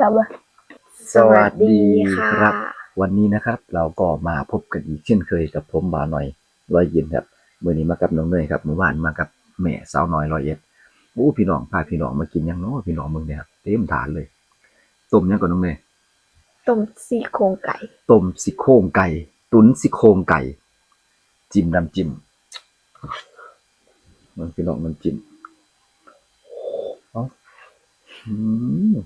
จับเลยสวัสดีคค่ะรับ วันนี้นะครับ เราก็มาพบกันอีกเช่นเคยกับผมบ่าวหน่อยร้อยเย็นครับมื่อนี้มากับน้องเนยครับเมื่อวานมากับแม่สาวน้อยร้อยเอ็ดโอ้พี่น้องพาพี่น้องมากินหยังเนาะพี่น้องมึงเนี่ยครับเต็มฐานเลยต้มหยังก่อนน้องเนยต้มซี่โครงไก่ต้มซี่โครงไก่ ตุ๋นซี่โครงไก่ จิ้มน้ำจิ้มมันพี่น้องน้ำจิ้มเอาอืม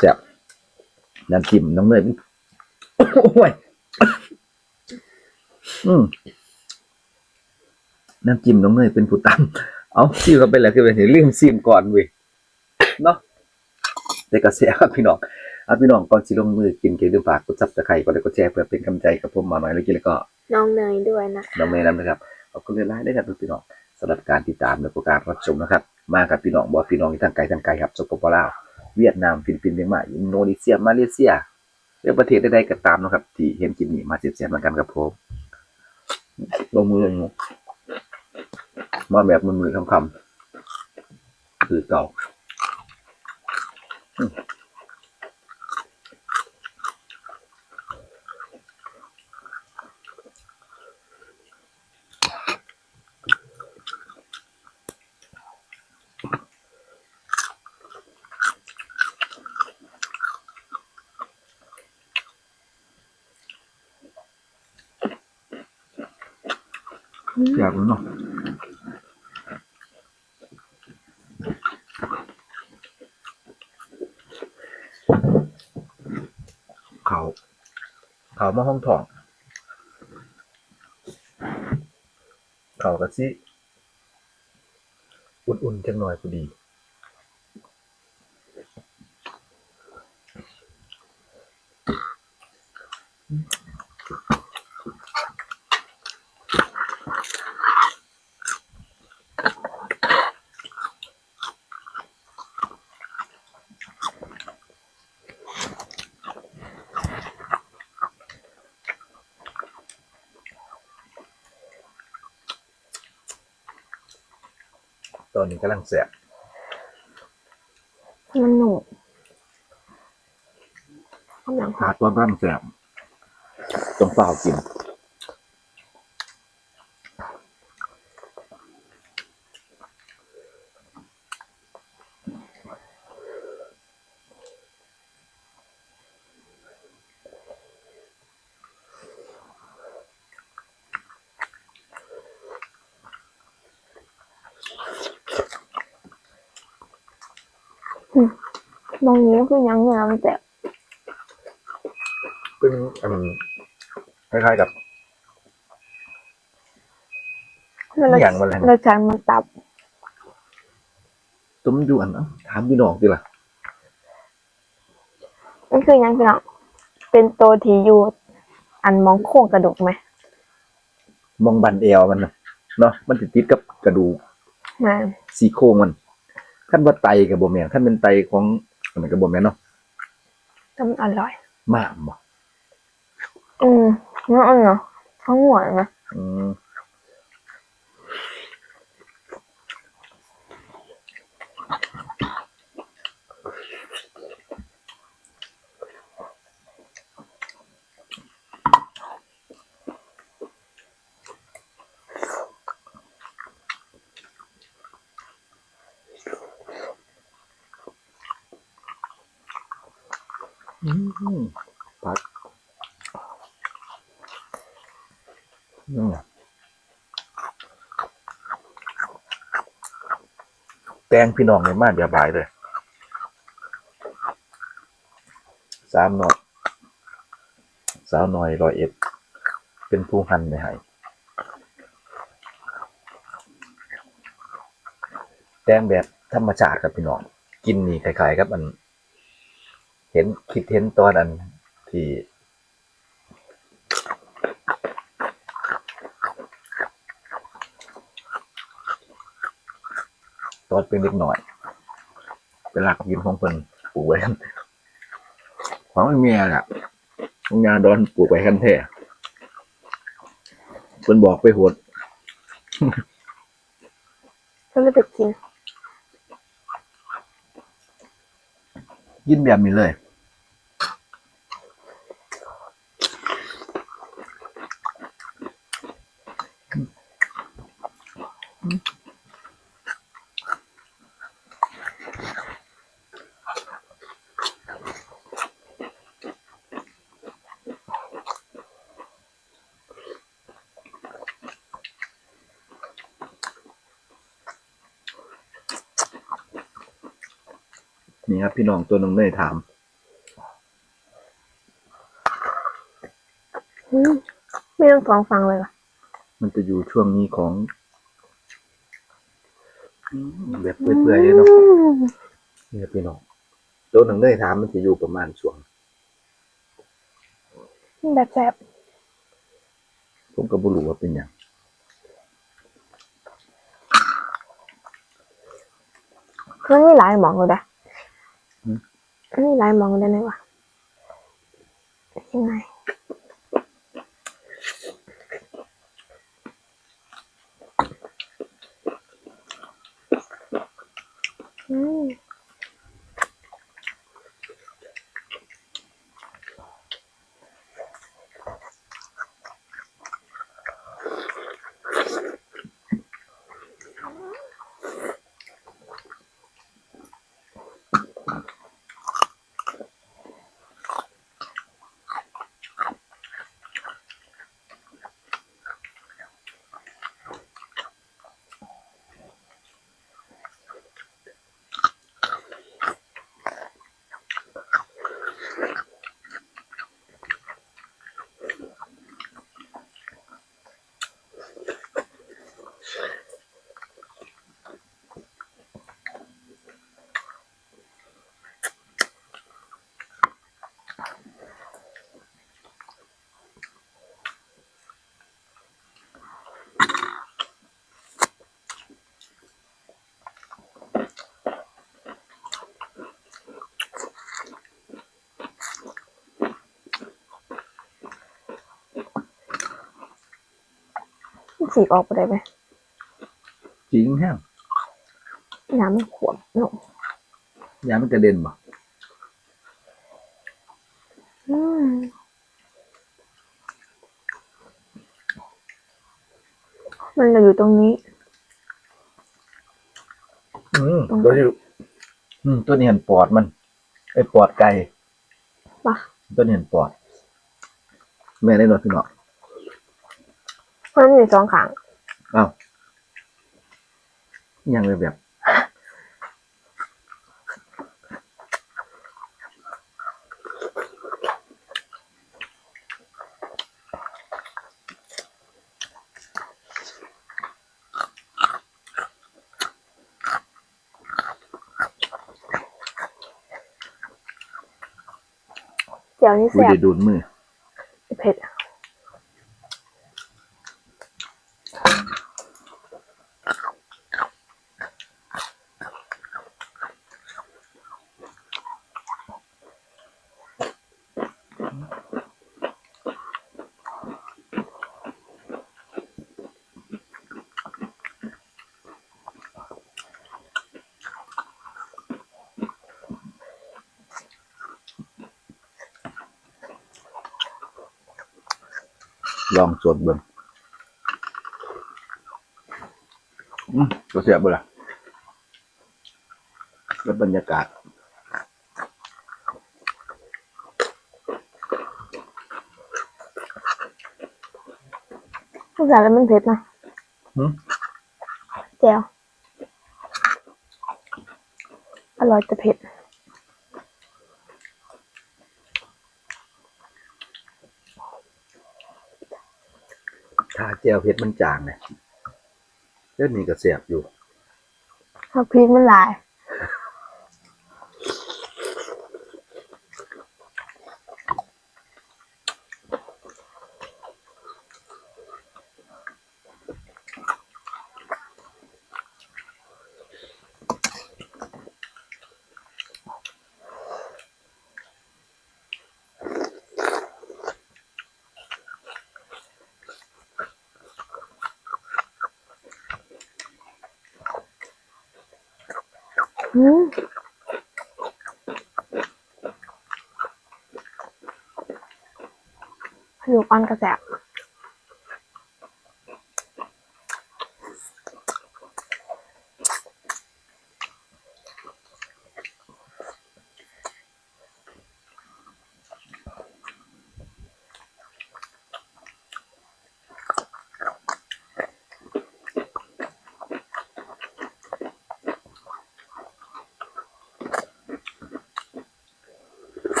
แบบแซ่บน้ำจิ้มน้องเนยมันโอ้ยอืมน้ำจิ้มน้องเนยเป็นผู้ตำเอาซิมเข้าไปแล้วคือเป็นเรื่องซิมก่อนเว้ยเนาะแต่ก็เสียครับพี่น้องอะพี่น้องก่อนสิลงมือกินเกลือฝากกดซับสไครต์กดไลค์กดแชร์เพื่อเป็นกำลังใจกับผมมาหน่อยแล้วกินแล้วก็น้องเนยด้วยนะคะน้องเมย์นำนะครับขอบคุณหลายๆด้วยครับพี่น้องสำหรับการติดตามและก็การรับชมนะครับ มากับพี่น้องบอกพี่น้องที่ทางไกลทางไกลครับสปปลาว เวียดนามฟิลิปปินส์เมียนมาอินโดนีเซียมาเลเซียหรือประเทศใดๆก็ตามนะครับ ที่เห็นกินนี่มาเสียบเสียบมากันกับผมลงมือเลยงมาแบบมือๆคำๆคือเก่า อยากรู้เนาะเขาเขามาห้องทอง เขากะซิ อุ่นๆจังหน่อยพอดี นนี้กำลังแสบมันหนุกกำลังหาตัวกำลังแสบต้องเปล่ากิน มองนี้ก็คือยังเงาแต่เป็นอันคล้ายๆกับเราอย่างมันอะไรเราจานมันตับตุ้มยวนเอ้าถามพี่น้องดิล่ะมันคือยังพี่น้องเป็นตัวที่อยู่อันมองโค้งกระดูกไหมมองบันเอวมันน่ะเนาะมันติดติดกับกระดูกมาซี่โครงมันขั้นว่าไตกับบ่แม่นขั้นเป็นไตของ อันนั้นกับบ่แม่นเนาะต้มนอร่อย มากบ่อืมนั่นเองเนาะทั้งหัวนะอืม อืมปัดนั่นน่ะแตงพี่น้องในมาเดียวบายเลย สามหน่อยสาวหน้อยรอยเอ็ด เป็นผู้หันในให้แตงแบบธรรมชาติครับพี่น้อง กินนี่คล้ายๆครับมัน เห็นคิดเห็นตอนอันที่ตอนเป็นเล็กหน่อยเป็นหลักกินของเพิ่นปลูกไว้กันของไม่มีอะของยาดอนปลูกไว้กันแท้เพิ่นบอกไปโหดก็เลยไปกิน กินแบบนี้เลย นี่ครับพี่น้องตัวน้องเนยถามอืมไม่ต้องท้องฟังเลยว่ะ มันจะอยู่ช่วงนี้ของอืมแบบเปื่อยๆเลยเนาะอืมนี่ครับพี่น้องตัวหนังเนยถามมันจะอยู่ประมาณช่วงแบบแซ่บผมก็บ่รู้ว่าเป็นหยังมันมีหลายหมองเลยนะ มันมีหลายมองได้ไหมวะยังไงอืม ฉีกออกไปได้ไหมจริงแฮะน้ำมันขวดเนอะยามันกระเด็นบ่อืมมันจะอยู่ตรงนี้ อืมตัวนี้อืมตัวนี้เห็นปอดมันไอ้ปอดไก่ปะ ตัวนี้เห็นปอด แม่ได้รถพี่น้องเพราะ มันมีสองขางอ้าวยังเลยแบบเดี๋ยวนี้อุ้ยแซ่บได้ดูดมือ เผ็ด ลองสดเบิ่งอืมก็เสียบบ่ล่ะแล้วบรรยากาศทุกอย่างแล้วมันเผ็ดนะหืมแจ่วอร่อยแต่เผ็ด ชาแจวเผ็ดมันจางเนี่ยเรื่อดนี่ก็เสียบอยู่ ถ้าพริกมันหลาย อนกระแส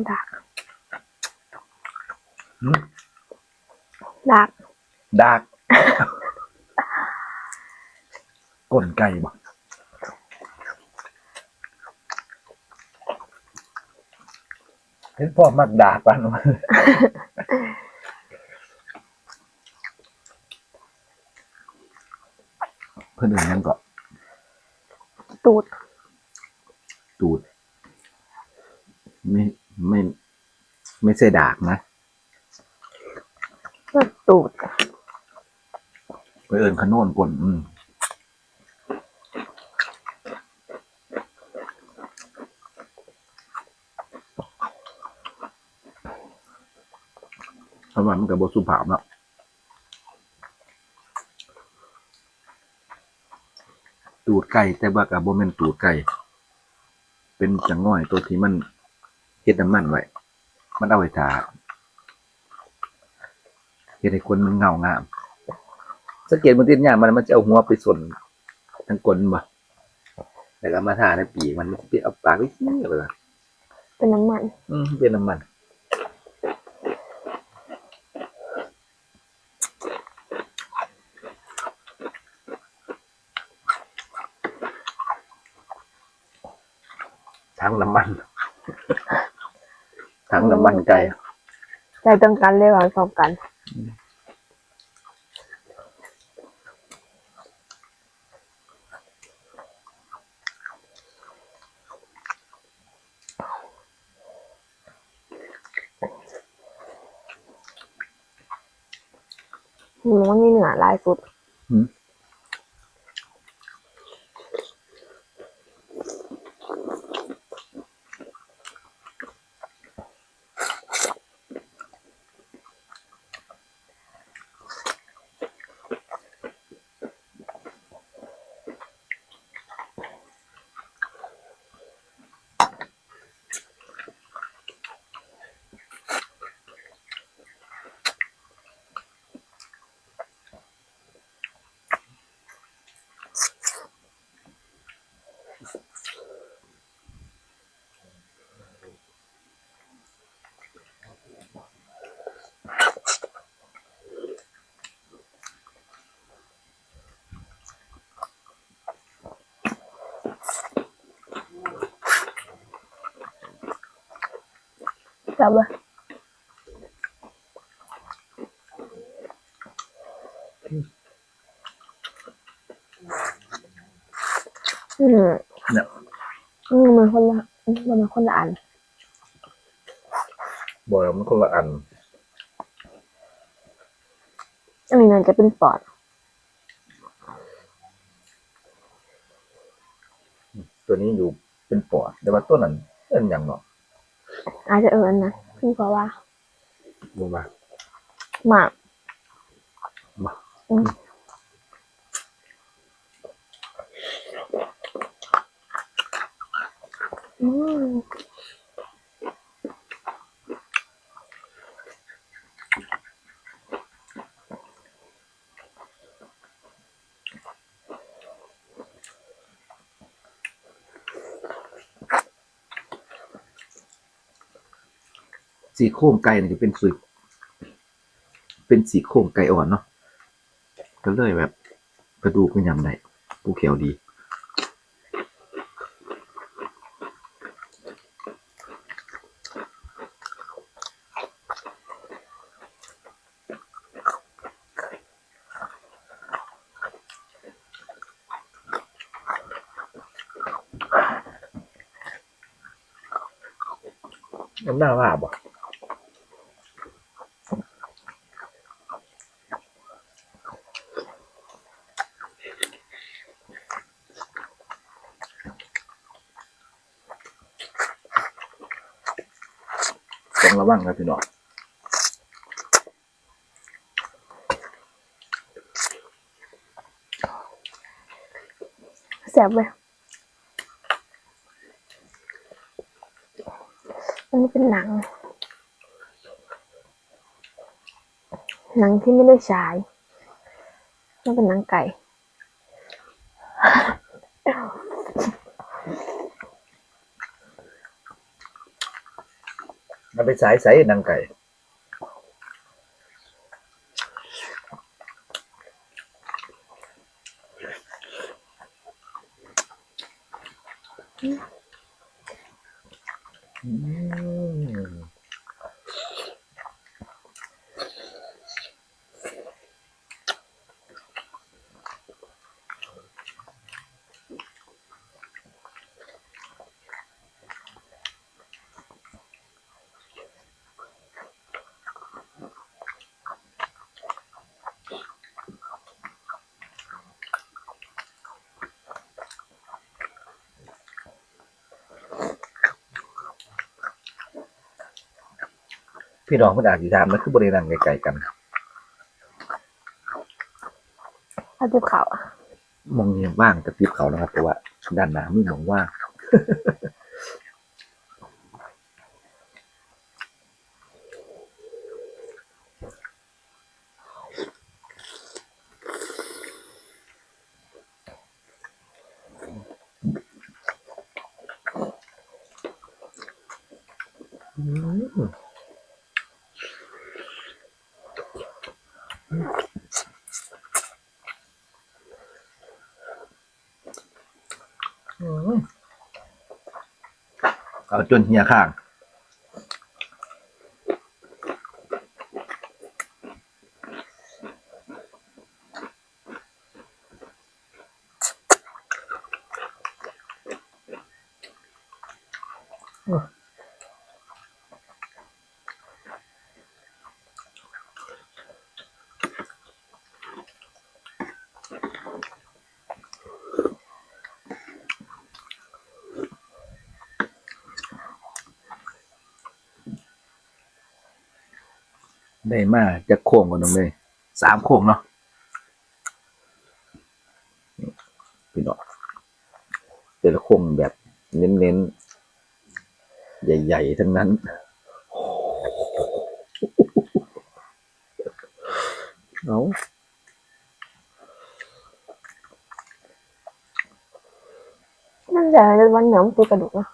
บเอาดักหืมดักดากก้นไก่บ่เห็นพ่อมักดากปันวะเพื่อนอื่นยังก็ตูด ตูด ไม่ไม่ ไม่ ใช่ดากนะเพื่อตูดไปเอินขโนนกลนอืมเพราะว่ามันกับบสุภาพเนาะตูดไก่แต่ว่ากับโบแมนตูดไก่ เป็นจังง่อยตัวที่มันเฮ็ดน้ำมันไว้ มันเอาไว้ทาเฮ็ดให้คนมันเงางามสังเกตมันติดยางมันมันจะเอาหัวไปส่วนทั้งกลนบ่แล้วก็มาทาในปีกมันมันจะเอาปากไปเหี้ยไปละเป็นน้ำมัน อืมเป็นน้ำมันทั้งน้ำมันทั้งน้ำ มันไก่ใจตรงกันเลยว่าพร้อมกันหมูมันมีเนื้อหลายสุด อืมจับเลยอืมเนี่ยอืมมันคนละอืมมันคนละอันบอกแล้วมันคนละอัน อันนี้น่าจะเป็นปอด ตัวนี้อยู่เป็นปอดแต่ว่าตัวนั้นเป็นอย่างเนาะ อาจจะเอิญนะพี่เพราะว่ารู้ป่ะหมากมาอืมอืม สีโค้งไก่นี่จะเป็นสีเป็นสีโค้งไก่อ่อนเนาะก็เลยแบบกระดูกเป็นยำได้ผู้เขียวดีน้ำหน้าว่าบ่ วังครับพี่น้องแสบเลยอันนี้เป็นหนัง หนังที่ไม่ได้ฉายมันเป็นหนังไก่ ไปสายใสนางไก่ พี่น้องเพิ่นอาจสิถามมันคือบริเวณไกลๆกันถ้าติบเขาวอะ มองยังว่างกับติบเขานะครับแต่ว่าด้านหน้ามีมองว่าง เอาจนเหียข้าง ได้ มาจะโค้งกันตรงเลยสามโค้งเนาะนี่พี่น้องแต่ละโค้งแบบเน้นๆ ใหญ่ ๆ ทั้งนั้นเอานั่นแต่วันเหนือมันตีกระดูกนะ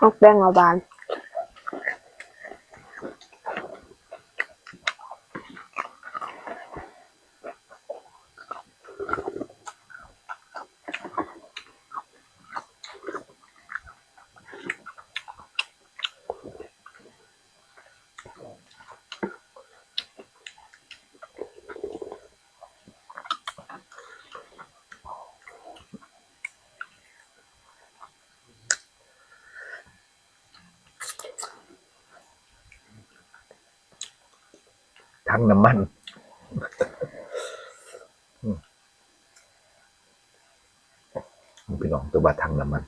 อืมฮอกแป้งเอาบาน ทั้งน้ำมันพี่น้องตัวบาทั้งน้ำมัน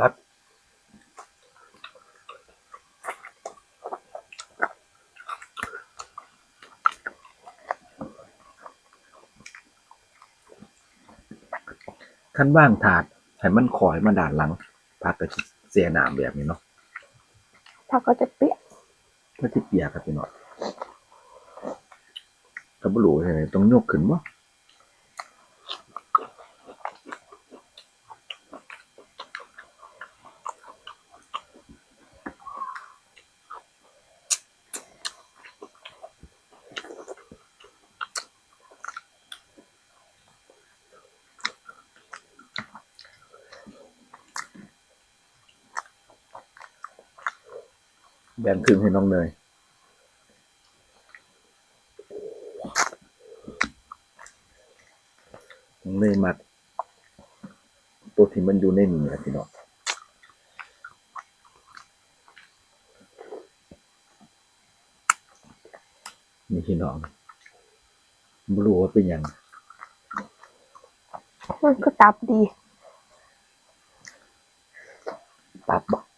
ครับ ขั้นว่างถาดให้มันคอยมาด่านหลังพักก็สิเสียน้ำแบบนี้เนาะผักก็จะเปรี้ยวก็ที่เปียกครับพี่น้องกระบรูใช่ไหมต้องยกขึ้นบ่แครึ่งให้น้องเนยน้องเนยมัดตัวที่มันอยู่ในนี่ครับพี่น้องนี่พี่น้องบรู้ว่าเป็นหยังมันก็ตับดี ตับบ่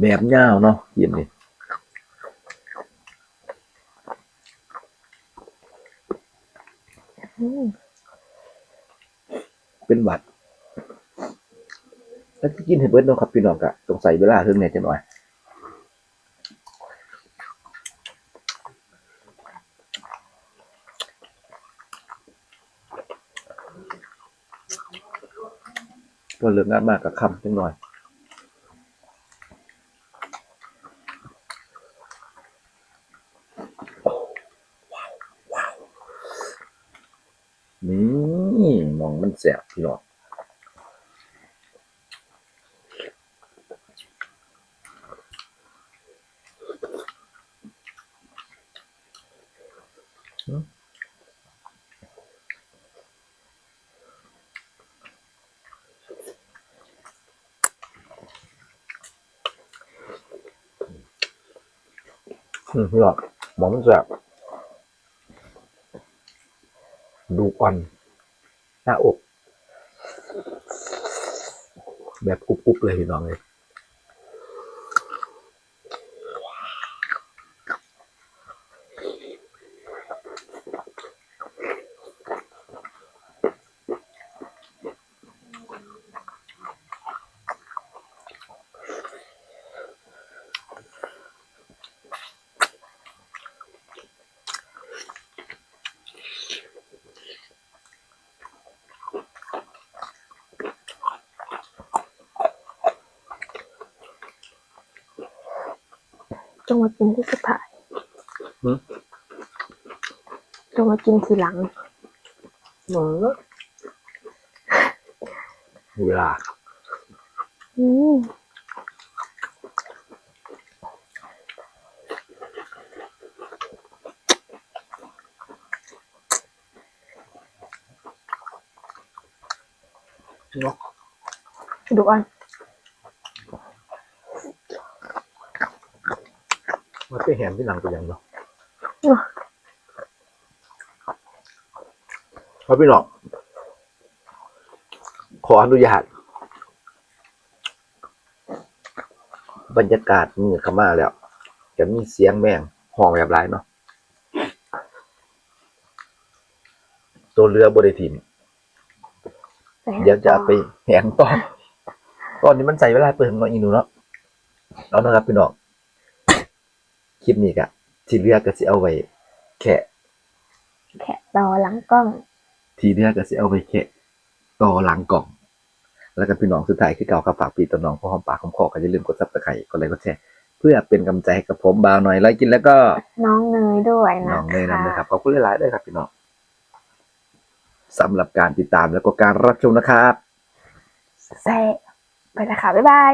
แบบยาวเนาะเยี่ยมเลยอืมเป็นหวัดถ้ากินให้เบิร์ดเนาะครับพี่น้องกะต้องใส่เวลาเพิ่มเนี่ยจะหน่อยก็เลิกงานมากกับคำจังหน่อย นี่มองมันแสบพี่น้องอืม พี่น้องมองมันแสบดูอ่อน หน้าอก แบบกรุบๆเลยพี่น้องเลย จงมากินที่สุดท้ายหืม จงมากินทีหลังเวลาอืมเนาะ ดูอ่อน มันไปแหมที่หลังตัวอย่างเนาะเนาะพระพี่น้องขออนุญาต บรรยากาศนี่เข้ามาแล้ว จะมีเสียงแมงห้องแบบไรเนาะตัวเรือบริทิมใส่เดี๋ยวจะเอาไปแหงต่อตอนนี้มันใส่เวลาเปิดมาอีกหนูเนาะเอานะครับพี่น้อง คลิปนี้กะที่เหลือกก็สิเอาไว้แค่แค่ต่อหลังกล้อง ทีเหลือกก็สิเอาไว้แค่ต่อหลังกล่อง แล้วก็พี่น้องสุดท้ายคือเก่ากับฝากปีต่อน้องพ่อหอมปากหอมคอก็อย่าลืมกดซับสไครต์กดไลค์กดแชร์เพื่อเป็นกำลังใจให้กับผมบาวหน่อยแล้วกินแล้วก็น้องเนยด้วยนะน้องเนยคะนำนะครับขอบคุณหลายๆด้วยครับพี่น้องสำหรับการติดตามแล้วก็การรับชมนะครับ แซ่บไปแล้วค่ะบ๊ายบาย